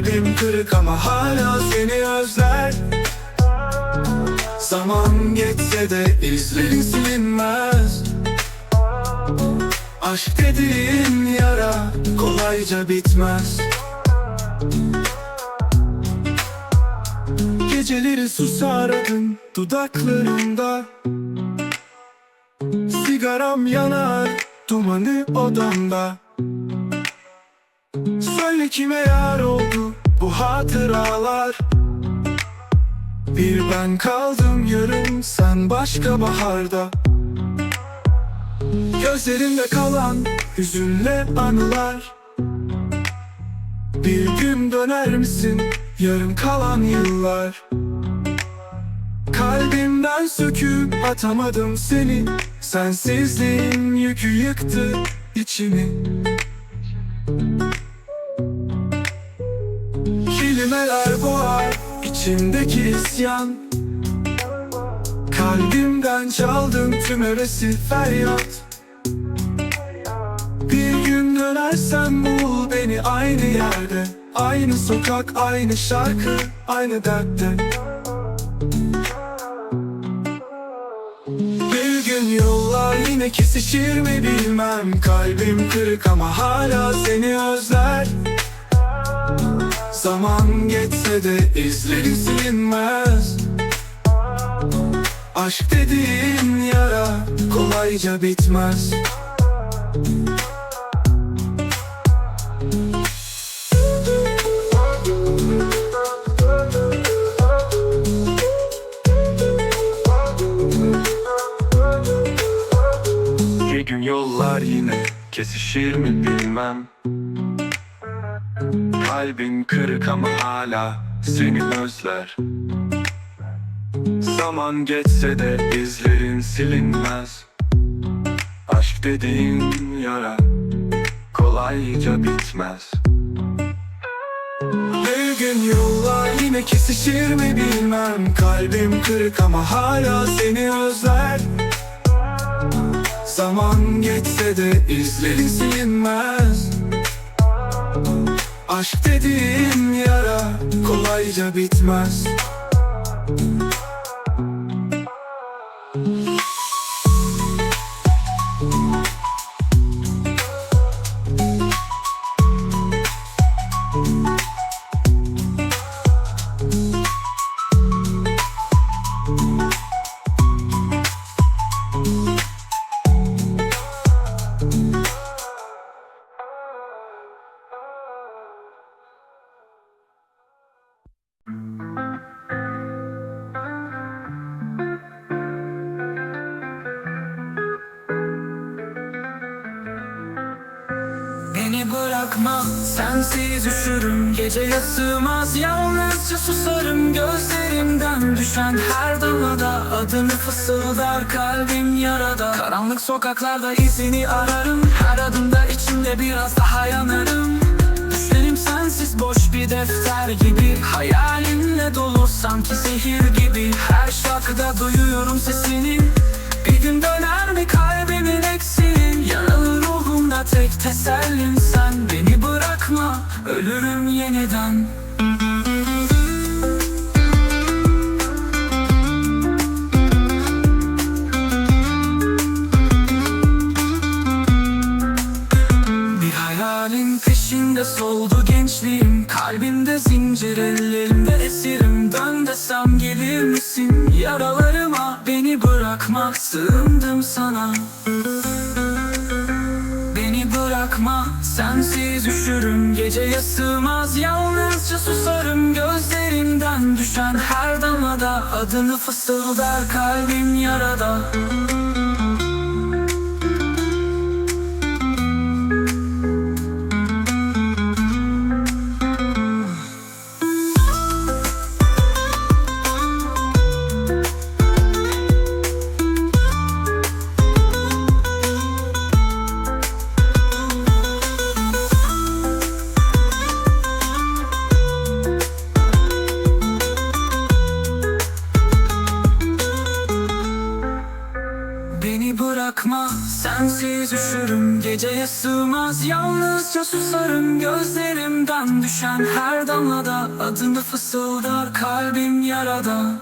Kalbim kırık ama hala seni özler. Zaman geçse de izlerin silinmez. Aşk dediğin yara kolayca bitmez. Geceleri susardım dudaklarında. Sigaram yanar dumanı odamda Söyle kime yar oldu bu hatıralar? Bir ben kaldım yarım sen başka baharda. Gözlerimde kalan hüzünle anılar. Bir gün döner misin yarım kalan yıllar? Kalbimden söküp atamadım seni. Sensizliğin yükü yıktı içimi içimdeki isyan. Kalbimden çaldım tüm hevesi feryat. Bir gün dönersen bul beni aynı yerde Aynı sokak, aynı şarkı, aynı dertte. Bir gün yollar yine kesişir mi bilmem. Kalbim kırık ama hala seni özler Zaman geçse de izleri silinmez. Aşk dediğin yara kolayca bitmez. Bir yollar yine kesişir mi bilmem Kalbin kırık ama hala seni özler. Zaman geçse de izlerin silinmez. Aşk dediğin yara kolayca bitmez. Bir gün yollar yine kesişir mi bilmem. Kalbim kırık ama hala seni özler. Zaman geçse de izlerin silinmez Aşk dediğin yara kolayca bitmez Beni bırakma sensiz üşürüm. Geceye sığmaz yalnızca susarım. Gözlerimden düşen her damlada Adını fısıldar kalbim yarada. Karanlık sokaklarda izini ararım. Her adımda içimde biraz daha yanarım. Düşlerim sensiz boş bir defter gibi. Hayalinle dolu sanki zehir gibi. Her şarkıda duyuyorum sesini. Bir gün döner mi kalbimin eksiğin Yaralı ruhumda tek tesellim yeniden Bir hayalin peşinde soldu gençliğim. Kalbimde zincir ellerimde esirim. Dön desem gelir misin? Yaralarıma beni bırakma Sığındım sana sensiz üşürüm Geceye sığmaz. Yalnızca susarım Gözlerimden düşen her damlada Adını fısıldar kalbim yarada Geceye sığmaz Yalnızca susarım Gözlerimden düşen her damlada Adını fısıldar kalbim yarada.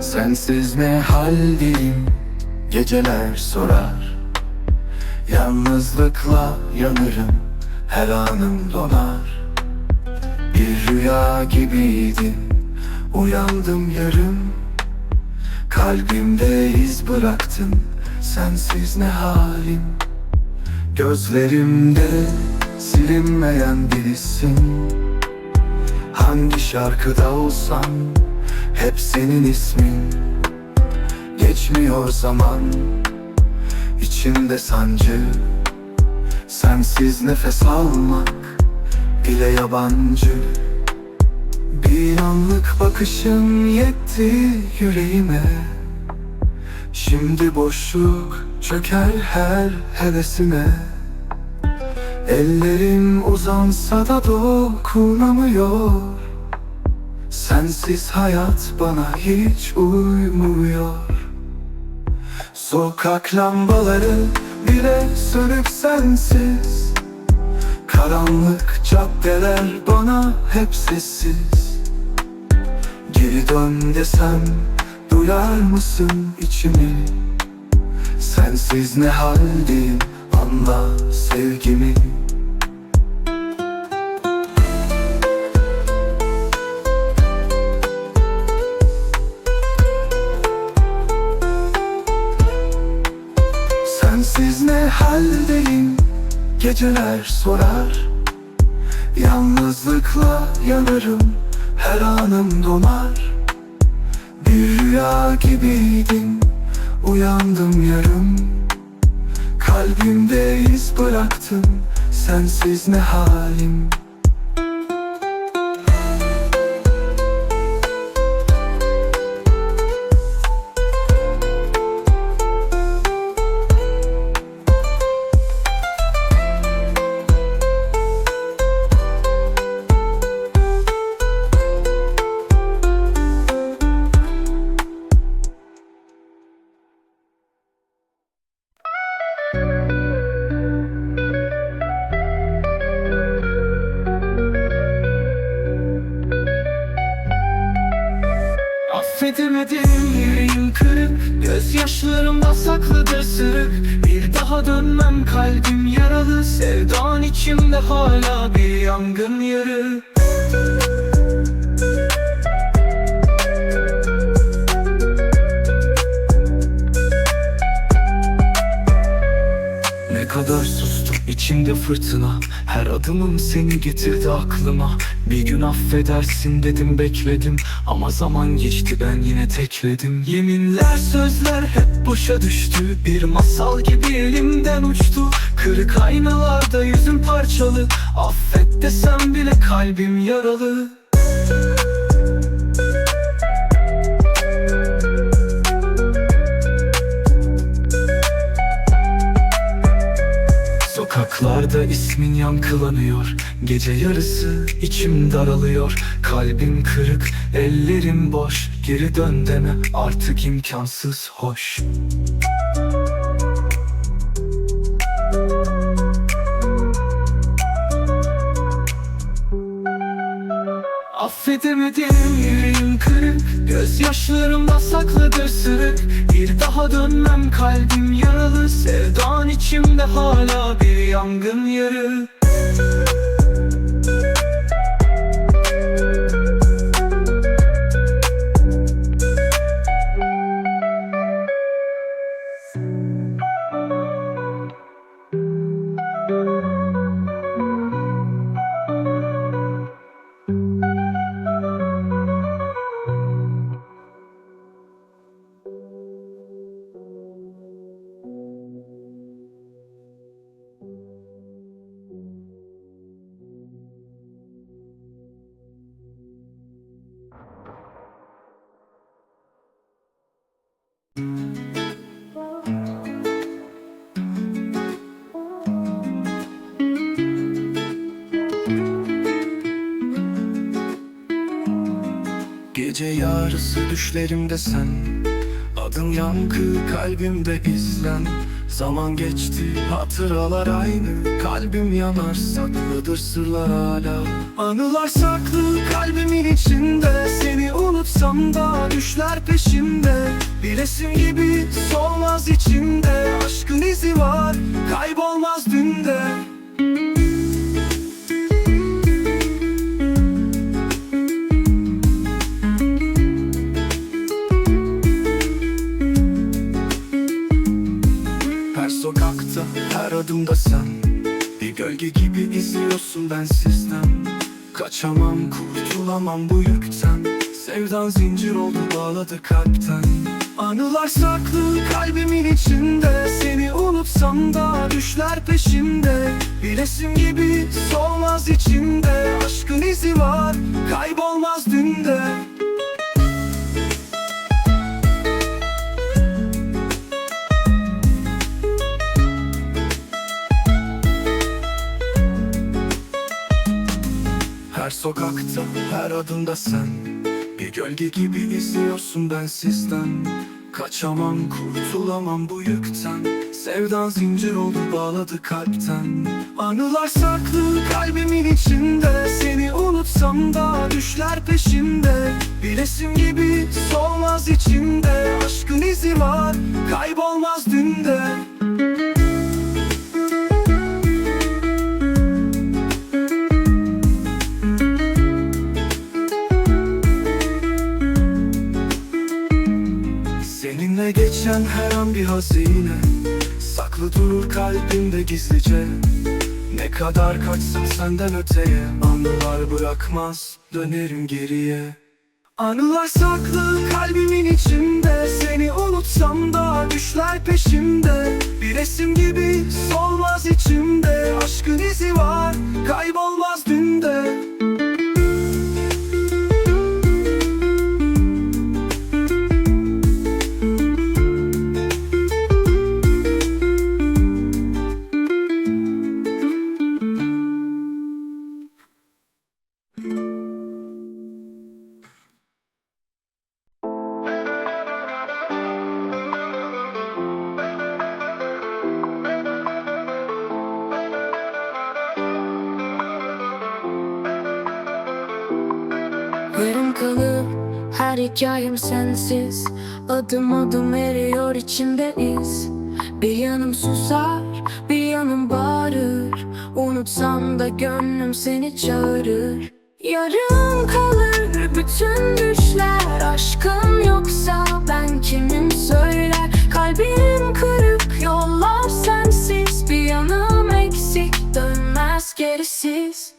Sensiz ne haldeyim? Geceler sorar. Yalnızlıkla yanırım Her anım donar Bir rüya gibiydin Uyandım yarım. Kalbimde iz bıraktın. Sensiz ne halim Gözlerimde silinmeyen birisin. Hangi şarkıda olsam hep senin ismin. Geçmiyor zaman. İçimde sancı. Sensiz nefes almak bile yabancı. Bir anlık bakışın yetti yüreğime. Şimdi boşluk çöker her hevesime. Ellerim uzansa da dokunamıyor. Sensiz hayat bana hiç uymuyor. Sokak lambaları bile sönük sensiz Karanlık caddeler bana hep sessiz. Geri dön desem duyar mısın içimi? Sensiz ne haldeyim anla sevgimi. Sensiz ne haldeyim Geceler sorar. Yalnızlıkla yanarım Her anım donar. Bir rüya gibiydin Uyandım yarım. Kalbimde iz bıraktın Sensiz ne halim saklıdır sırık Bir daha dönmem kalbim yaralı. Sevdan içimde hala bir yangın yarı Ne kadar sustum içimde fırtına. Her adımım seni getirdi aklıma Bir gün affedersin dedim bekledim. Ama zaman geçti ben yine tekledim. Yeminler sözler hep boşa düştü. Bir masal gibi elimden uçtu. Kırık aynalarda yüzüm parçalı. Affet desem bile kalbim yaralı Sokaklarda ismin yankılanıyor. Gece yarısı içim daralıyor. Kalbim kırık, ellerim boş. Geri dön deme artık imkansız hoş. Affedemedim Gözyaşlarımda saklıdır sırık. Bir daha dönmem kalbim yaralı. Sevdan içimde hala bir yangın yarı Gece yarısı düşlerimde sen. Adın yankı kalbimde izlen. Zaman geçti hatıralar aynı. Kalbim yanar saklıdır sırlar hala. Anılar saklı kalbimin içinde. Seni unutsam da düşler peşimde. Bir resim gibi solmaz içimde. Aşkın izi var kaybolmaz dünde oldu bağladı kalpten. Anılar saklı kalbimin içinde. Seni unutsam da düşler peşimde. Bir resim gibi solmaz içimde. Aşkın izi var, kaybolmaz dünde. Her sokakta, her adımda sen gölge gibi izliyorsun ben sizden. Kaçamam, kurtulamam bu yükten. Sevdan zincir oldu bağladı kalpten. Anılar saklı kalbimin içinde. Seni unutsam da düşler peşimde Bir resim gibi solmaz içimde. Aşkın izi var, kaybolmaz dünde Geçen her an bir hazine. Saklı durur kalbimde gizlice. Ne kadar kaçsın senden öteye. Anılar bırakmaz dönerim geriye. Anılar saklı kalbimin içinde. Seni unutsam da düşler peşimde. Bir resim gibi solmaz içimde. Aşkın izi var kaybolmaz dünde hikayem sensiz. Adım adım eriyor içimde iz. Bir yanım susar bir yanım bağırır. Unutsam da gönlüm seni çağırır. Yarım kalır bütün düşler. Aşkım yoksa ben kimim söyler. Kalbim kırık yollar sensiz. Bir yanım eksik dönmez gerisiz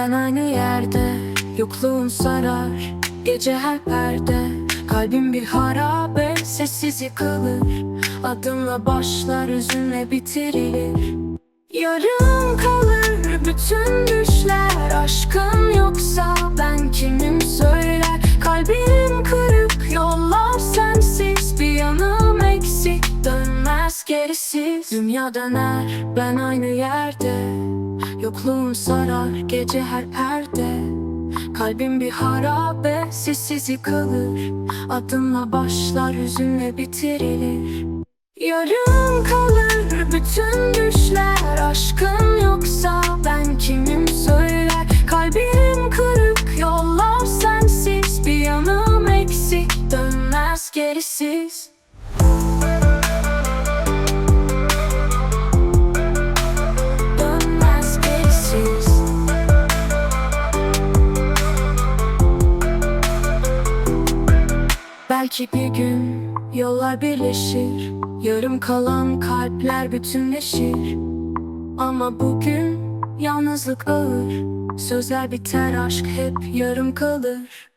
ben aynı yerde Yokluğun sarar, gece her perde Kalbim bir harabe, sessiz yıkılır. Adımla başlar, üzümle bitirilir. Yarım kalır bütün düşler. Aşkım yoksa ben kimim söyler. Kalbim kırık, yollar sensiz. Bir yanım eksik, dönmez gerisiz. Dünya döner, ben aynı yerde Yokluğun sarar gece her perde. Kalbim bir harabe sessiz yıkılır. Adımla başlar hüzünle bitirilir. Yarım kalır bütün düşler. Aşkın yoksa ben kimim söyler. Kalbim kırık yollar sensiz. Bir yanım eksik dönmez gerisiz Belki bir gün yollar birleşir. Yarım kalan kalpler bütünleşir. Ama bugün yalnızlık ağır. Sözler biter aşk hep yarım kalır.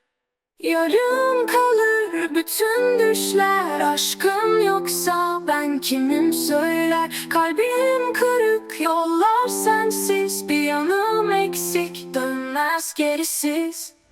Yarım kalır bütün düşler. Aşkım yoksa ben kimim söyler. Kalbim kırık yollar sensiz. Bir yanım eksik dönmez gerisiz